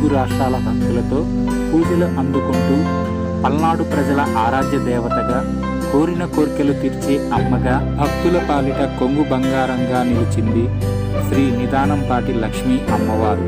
తెలుగు రాష్ట్రాల భక్తులతో పూజలు అందుకుంటూ పల్నాడు ప్రజల ఆరాధ్య దేవతగా కోరిన కోర్కెలు తీర్చే అమ్మగా భక్తుల పాలిట కొంగు బంగారంగా నిలిచింది శ్రీ నిదానంపాటి లక్ష్మీ అమ్మవారు.